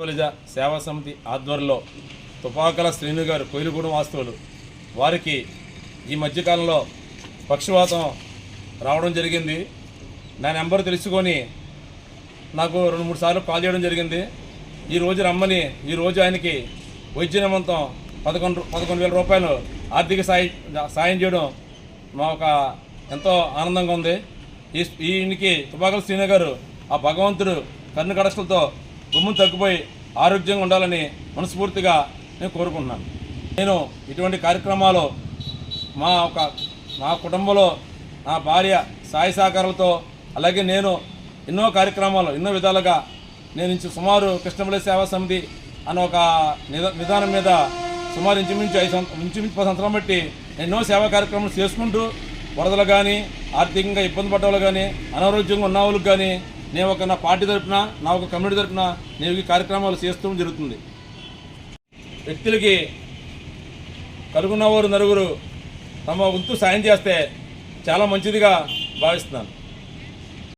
బలిజ సేవా సమితి ఆధ్వర్యంలో తుపాకల శ్రీను గారు కోయిలగూడెం వాస్తువులు వారికి ఈ మధ్యకాలంలో పక్షవాతం రావడం జరిగింది. నా నెంబర్ తెలుసుకొని నాకు రెండు మూడు సార్లు కాల్ చేయడం జరిగింది. ఈ రోజు రమ్మని ఈ రోజు ఆయనకి వైద్య నిమిత్తం పదకొండు పదకొండు వేల రూపాయలు ఆర్థిక సాయం సాయం చేయడం మా ఒక ఎంతో ఆనందంగా ఉంది. ఈ ఈయనకి తుపాకల శ్రీను గారు ఆ భగవంతుడు కన్ను కడసలతో గుమ్మం తగ్గిపోయి ఆరోగ్యంగా ఉండాలని మనస్ఫూర్తిగా నేను కోరుకుంటున్నాను. నేను ఇటువంటి కార్యక్రమాలు మా ఒక మా కుటుంబంలో నా భార్య సాయి సహకారాలతో అలాగే నేను ఎన్నో కార్యక్రమాలు ఎన్నో విధాలుగా నేను ఇంచు సుమారు కృష్ణపల్లి సేవా సమితి అనే ఒక విధానం మీద సుమారు ఇంచుమించు ఐదు సంవ- ఇంచుమించు పది సంవత్సరం బట్టి ఎన్నో సేవా కార్యక్రమాలు చేసుకుంటూ వరదలు కానీ ఆర్థికంగా ఇబ్బంది పడ్డ వాళ్ళు కానీ అనారోగ్యంగా ఉన్న వాళ్ళకి కానీ నేను ఒక నా పార్టీ తరఫున నా ఒక కమ్యూనిటీ తరపున నేను ఈ కార్యక్రమాలు చేస్తూ జరుగుతుంది. వ్యక్తులకి కలుగున్నవారు నలుగురు తమ వంతు సాయం చేస్తే చాలా మంచిదిగా భావిస్తున్నాను.